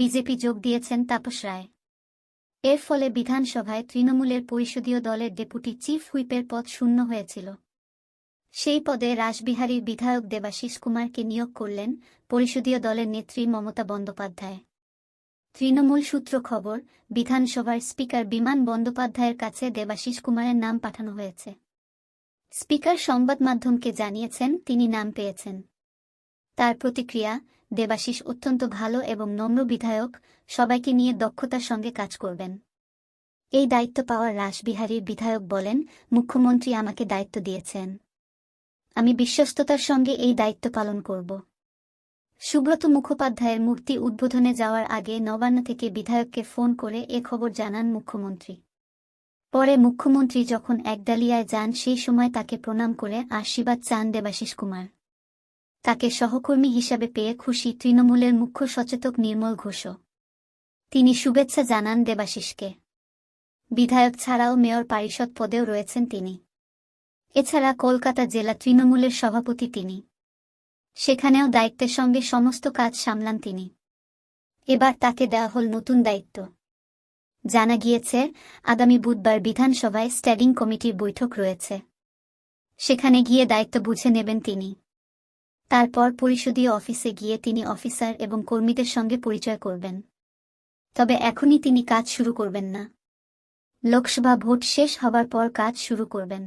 BJP যোগ দিয়েছেন তাপস রায়। এর ফলে বিধানসভায় তৃণমূলের পরিষদীয় দলের ডেপুটি চিফ হুইপের পদ শূন্য হয়েছিল। সেই পদে রাসবিহারীর বিধায়ক দেবাশিস কুমারকে নিয়োগ করলেন পরিষদীয় দলের নেত্রী মমতা বন্দ্যোপাধ্যায়। তৃণমূল সূত্র খবর, বিধানসভার স্পিকার বিমান বন্দ্যোপাধ্যায়ের কাছে দেবাশিস কুমারের নাম পাঠানো হয়েছে। স্পিকার সংবাদ মাধ্যমকে জানিয়েছেন তিনি নাম পেয়েছেন। তার প্রতিক্রিয়া দেবাশিস অত্যন্ত ভালো এবং নম্র বিধায়ক, সবাইকে নিয়ে দক্ষতার সঙ্গে কাজ করবেন। এই দায়িত্ব পাওয়ার রাসবিহারীর বিধায়ক বলেন, মুখ্যমন্ত্রী আমাকে দায়িত্ব দিয়েছেন। আমি বিশ্বস্ততার সঙ্গে এই দায়িত্ব পালন করব। সুব্রত মুখোপাধ্যায়ের মূর্তি উদ্বোধনে যাওয়ার আগে নবান্ন থেকে বিধায়ককে ফোন করে এ খবর জানান মুখ্যমন্ত্রী। পরে মুখ্যমন্ত্রী যখন একডালিয়ায় যান, সেই সময় তাকে প্রণাম করে আশীর্বাদ চান দেবাশিস কুমার। তাকে সহকর্মী হিসাবে পেয়ে খুশি তৃণমূলের মুখ্য সচেতক নির্মল ঘোষ। তিনি শুভেচ্ছা জানান দেবাশিসকে। বিধায়ক ছাড়াও মেয়র পারিষদ পদেও রয়েছেন তিনি। এছাড়া কলকাতা জেলা তৃণমূলের সভাপতি তিনি। সেখানেও দায়িত্বের সঙ্গে সমস্ত কাজ সামলান তিনি। এবার তাকে দেওয়া হল নতুন দায়িত্ব। জানা গিয়েছে, আগামী বুধবার বিধানসভায় স্ট্যান্ডিং কমিটির বৈঠক রয়েছে। সেখানে গিয়ে দায়িত্ব বুঝে নেবেন তিনি। তারপর পরিষদীয় অফিসে গিয়ে তিনি অফিসার এবং কর্মীদের সঙ্গে পরিচয় করবেন। তবে এখনই তিনি কাজ শুরু করবেন না। লোকসভা ভোট শেষ হবার পর কাজ শুরু করবেন।